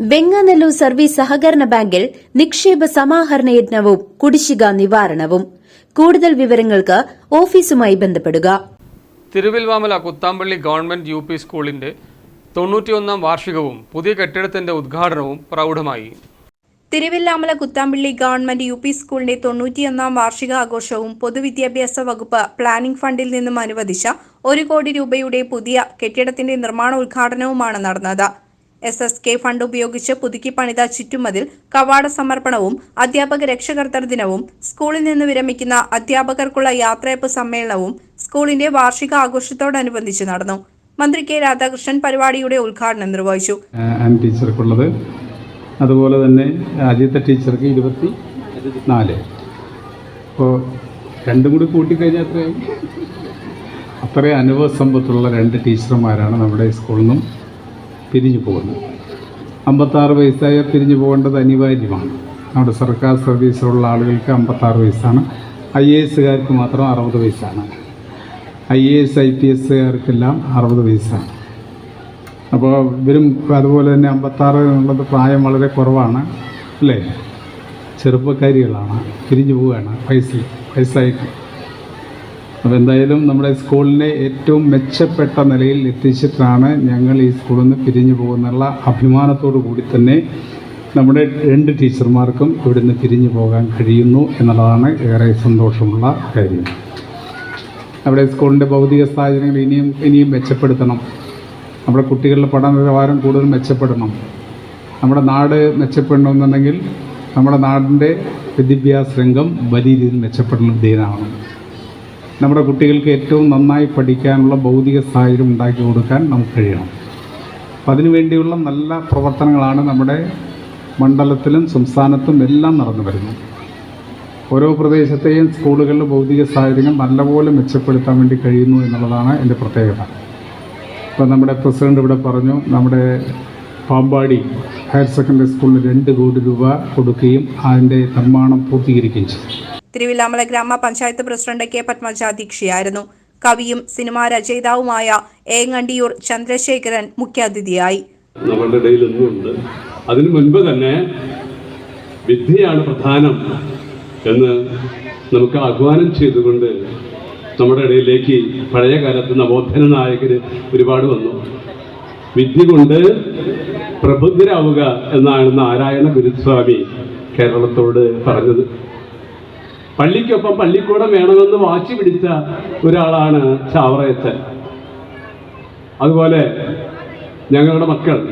Venganallur service സഹകരണ ബാങ്കിൽ നിക്ഷേപ സമാഹരണ യജ്ഞവും കുടിശ്ശിക നിവാരണവും. കൂടുതൽ വിവരങ്ങൾക്ക് ഓഫീസുമായി ബന്ധപ്പെടുക. Thiruvilwamala Kuthampully government U P സ്കൂളിന്റെ തൊണ്ണൂറ്റിയൊന്നാം വാർഷികവും പുതിയ കെട്ടിടത്തിന്റെ ഉദ്ഘാടനവും പ്രൗഢമായി. Thiruvilwamala Kuthampully government U P സ്കൂളിന്റെ തൊണ്ണൂറ്റിയൊന്നാം വാർഷികാഘോഷവും പൊതുവിദ്യാഭ്യാസ വകുപ്പ് പ്ലാനിംഗ് ഫണ്ടിൽ നിന്നും അനുവദിച്ച ഒരു കോടി രൂപയുടെ പുതിയ കെട്ടിടത്തിന്റെ നിർമ്മാണ ഉദ്ഘാടനവുമാണ് നടന്നത്. എസ് എസ് കെ ഫണ്ട് ഉപയോഗിച്ച് പുതുക്കി പണിത ചുറ്റുമതിൽ കവാട സമർപ്പണവും അധ്യാപക രക്ഷകർത്തർ ദിനവും സ്കൂളിൽ നിന്ന് വിരമിക്കുന്ന അധ്യാപകർക്കുള്ള യാത്രയപ്പ് സമ്മേളനവും സ്കൂളിന്റെ വാർഷിക ആഘോഷത്തോടനുബന്ധിച്ച് നടന്നു. മന്ത്രി കെ രാധാകൃഷ്ണൻ പരിപാടിയുടെ ഉദ്ഘാടനം നിർവഹിച്ചു. ടീച്ചർക്കുള്ളത്. അതുപോലെ തന്നെ ആദ്യത്തെ ടീച്ചർക്ക് ഇരുപത്തി നാല്. അപ്പോൾ രണ്ടും കൂടി കൂട്ടിക്കഴിഞ്ഞാൽ അത്രയും അത്രയും അനുഭവ സമ്പത്തുള്ള രണ്ട് ടീച്ചർമാരാണ് നമ്മുടെ സ്കൂളിൽ നിന്നും പിരിഞ്ഞു പോകുന്നത് അമ്പത്താറ് വയസ്സായ പിരിഞ്ഞു പോകേണ്ടത് അനിവാര്യമാണ്. നമ്മുടെ സർക്കാർ സർവീസിലുള്ള ആളുകൾക്ക് അമ്പത്താറ് വയസ്സാണ്. ഐ എ എസുകാർക്ക് മാത്രം അറുപത് വയസ്സാണ്. I A S I P എസുകാർക്കെല്ലാം അറുപത് വയസ്സാണ്. അപ്പോൾ ഇവരും അതുപോലെ തന്നെ അമ്പത്താറ് എന്നുള്ളത് പ്രായം വളരെ കുറവാണ്. അല്ലേ? ചെറുപ്പക്കാരികളാണ്. പിരിഞ്ഞു പോവുകയാണ്. വയസ്സിൽ വയസ്സായിട്ട്. അപ്പോൾ എന്തായാലും നമ്മുടെ സ്കൂളിനെ ഏറ്റവും മെച്ചപ്പെട്ട നിലയിൽ എത്തിച്ചിട്ടാണ് ഞങ്ങൾ ഈ സ്കൂളിൽ നിന്ന് പിരിഞ്ഞു പോകുന്നുള്ള അഭിമാനത്തോടു കൂടി തന്നെ നമ്മുടെ രണ്ട് ടീച്ചർമാർക്കും ഇവിടുന്ന് പിരിഞ്ഞു പോകാൻ കഴിയുന്നു എന്നുള്ളതാണ് ഏറെ സന്തോഷമുള്ള കാര്യം. നമ്മുടെ സ്കൂളിന്റെ ഭൗതിക സാഹചര്യങ്ങൾ ഇനിയും ഇനിയും മെച്ചപ്പെടുത്തണം. നമ്മുടെ കുട്ടികളുടെ പഠന നിലവാരം കൂടുതൽ മെച്ചപ്പെടണം. നമ്മുടെ നാട് മെച്ചപ്പെടണമെന്നുണ്ടെങ്കിൽ നമ്മുടെ നാടിന്റെ വിദ്യാഭ്യാസ രംഗം വലിയ രീതിയിൽ മെച്ചപ്പെടണം മെച്ചപ്പെടുന്നതിനാവണം നമ്മുടെ കുട്ടികൾക്ക് ഏറ്റവും നന്നായി പഠിക്കാനുള്ള ഭൗതിക സാഹചര്യം ഉണ്ടാക്കി കൊടുക്കാൻ നമുക്ക് കഴിയണം. അപ്പം അതിനുവേണ്ടിയുള്ള നല്ല പ്രവർത്തനങ്ങളാണ് നമ്മുടെ മണ്ഡലത്തിലും സംസ്ഥാനത്തും എല്ലാം നടന്നു വരുന്നത്. ഓരോ പ്രദേശത്തെയും സ്കൂളുകളിലെ ഭൗതിക സാഹചര്യങ്ങൾ നല്ലപോലെ മെച്ചപ്പെടുത്താൻ വേണ്ടി കഴിയുന്നു എന്നുള്ളതാണ് എന്റെ പ്രത്യേകത. ഇപ്പം നമ്മുടെ പ്രസിഡന്റ് ഇവിടെ പറഞ്ഞു നമ്മുടെ പാമ്പാടി ഹയർ സെക്കൻഡറി സ്കൂളിന് രണ്ട് കോടി രൂപ കൊടുക്കുകയും അതിന്റെ നിർമ്മാണം പൂർത്തീകരിക്കുകയും ചെയ്തു. തിരുവില്ലാമല ഗ്രാമപഞ്ചായത്ത് പ്രസിഡന്റ് കെ പത്മജ അധ്യക്ഷയായിരുന്നു. കവിയും സിനിമാ രചയിതാവുമായ ഏങ്ങണ്ടിയൂർ ചന്ദ്രശേഖരൻ മുഖ്യാതിഥിയായി. നമ്മളുടെ ഇടയിൽ അതിനു മുൻപ് തന്നെ വിദ്യയാണ് പ്രധാനം എന്ന് നമുക്ക് ആഹ്വാനം ചെയ്തുകൊണ്ട് നമ്മുടെ ഇടയിലേക്ക് പഴയ കാലത്ത് നവോത്ഥന നായകര് ഒരുപാട് വന്നു. വിദ്യ കൊണ്ട് പ്രബുദ്ധരാവുക എന്നാണ് നാരായണ ഗുരുസ്വാമി കേരളത്തോട് പറഞ്ഞത്. പള്ളിക്കൊപ്പം പള്ളിക്കൂടം വേണമെന്ന് വാശി പിടിച്ച ഒരാളാണ് ചാവറയച്ചൻ. അതുപോലെ ഞങ്ങളുടെ മക്കൾ.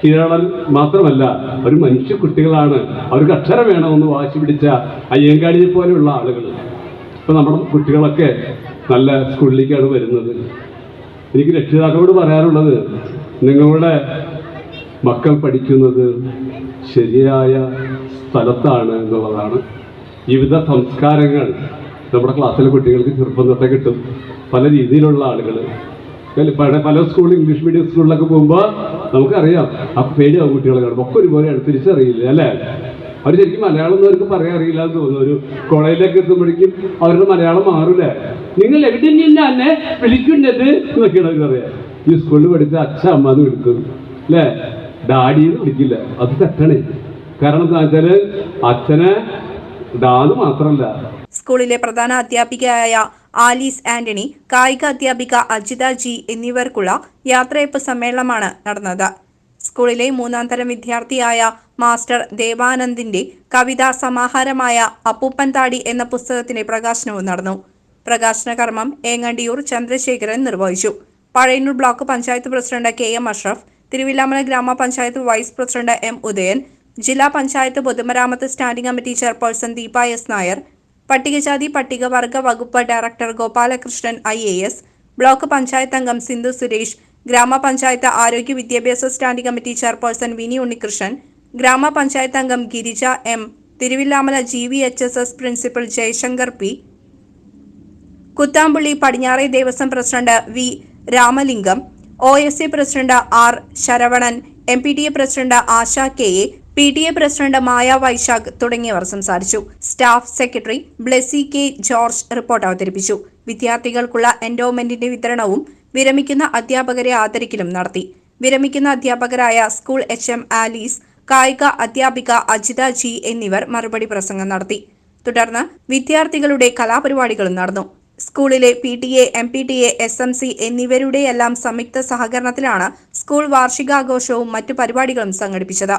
കീഴടൻ മാത്രമല്ല ഒരു മനുഷ്യ കുട്ടികളാണ്. അവർക്ക് അക്ഷരം വേണമെന്ന് വാശി പിടിച്ച അയ്യങ്കാടിയെ പോലെയുള്ള ആളുകൾ. ഇപ്പം നമ്മുടെ കുട്ടികളൊക്കെ നല്ല സ്കൂളിലേക്കാണ് വരുന്നത്. എനിക്ക് രക്ഷിതാക്കളോട് പറയാനുള്ളത് നിങ്ങളുടെ മക്കൾ പഠിക്കുന്നത് ശരിയായ സ്ഥലത്താണ് എന്നുള്ളതാണ്. വിവിധ സംസ്കാരങ്ങൾ നമ്മുടെ ക്ലാസ്സിലെ കുട്ടികൾക്ക് ചെറുപ്പം തൊട്ടേ കിട്ടും. പല രീതിയിലുള്ള ആളുകൾ. പല സ്കൂൾ ഇംഗ്ലീഷ് മീഡിയം സ്കൂളിലൊക്കെ പോകുമ്പോൾ നമുക്കറിയാം ആ പേടിയാവും കുട്ടികളെ കാണുമ്പോൾ ഒക്കെ ഒരുപോലെയാണ് തിരിച്ചറിയില്ല അല്ലേ? അവർ ശരിക്കും മലയാളം ഒന്നും അവർക്ക് പറയാൻ അറിയില്ല എന്ന് തോന്നുന്നു. ഒരു കോളേജിലേക്ക് എത്തുമ്പോഴേക്കും അവരുടെ മലയാളം മാറില്ല നിങ്ങൾ എവിടെ തന്നെ വിളിക്കുന്നത്? എന്നൊക്കെയാണ് അവർ പറയാം. ഈ സ്കൂളിൽ പഠിച്ച അച്ഛ അമ്മ എന്ന് വിളിക്കുന്നു അല്ലേ? ഡാഡി എന്ന് വിളിക്കില്ല. അത് തെറ്റണേ. കാരണം എന്താ വെച്ചാൽ അച്ഛനെ മാത്രമല്ല സ്കൂളിലെ പ്രധാന അധ്യാപികയായ ആലീസ് ആന്റണി കായിക അധ്യാപിക അജിത ജി എന്നിവർക്കുള്ള യാത്രയപ്പ് സമ്മേളനമാണ് നടന്നത്. സ്കൂളിലെ മൂന്നാം തരം വിദ്യാർത്ഥിയായ മാസ്റ്റർ ദേവാനന്ദിന്റെ കവിതാ സമാഹാരമായ അപ്പൂപ്പൻ താടി എന്ന പുസ്തകത്തിന്റെ പ്രകാശനവും നടന്നു. പ്രകാശന കർമ്മം ഏങ്ങണ്ടിയൂർ ചന്ദ്രശേഖരൻ നിർവഹിച്ചു. Pazhayannur block panchayat president K M Ashraf Thiruvilwamala ഗ്രാമപഞ്ചായത്ത് വൈസ് പ്രസിഡന്റ് എം ഉദയൻ ജില്ലാ പഞ്ചായത്ത് പൊതുമരാമത്ത് standing committee chairperson Deepa S Nair പട്ടികജാതി പട്ടികവർഗ വകുപ്പ് director Gopalakrishnan I A S block panchayat അംഗം സിന്ധു സുരേഷ് ഗ്രാമപഞ്ചായത്ത് ആരോഗ്യ വിദ്യാഭ്യാസ standing committee chairperson Vini Unnikrishnan ഗ്രാമപഞ്ചായത്ത് അംഗം Girija M Thiruvilwamala G V H S S principal Jayasankar P Kuthampully പടിഞ്ഞാറേ Devaswom president V Ramalingam O S C president R Saravanan M P D A president Asha K A P T A president Maya Vaishakh തുടങ്ങിയവർ സംസാരിച്ചു. Staff secretary Blessy K George report അവതരിപ്പിച്ചു. വിദ്യാർത്ഥികൾക്കുള്ള എൻഡോമെന്റിന്റെ വിതരണവും വിരമിക്കുന്ന അധ്യാപകരെ ആദരിക്കലും നടത്തി. വിരമിക്കുന്ന അധ്യാപകരായ സ്കൂൾ എച്ച് എം ആലീസ് കായിക അധ്യാപിക അജിത ജി എന്നിവർ മറുപടി പ്രസംഗം നടത്തി. തുടർന്ന് വിദ്യാർത്ഥികളുടെ കലാപരിപാടികളും നടന്നു. സ്കൂളിലെ P T A M P T A S M C എന്നിവരുടെയെല്ലാം സംയുക്ത സഹകരണത്തിലാണ് സ്കൂൾ വാർഷികാഘോഷവും മറ്റു പരിപാടികളും സംഘടിപ്പിച്ചത്.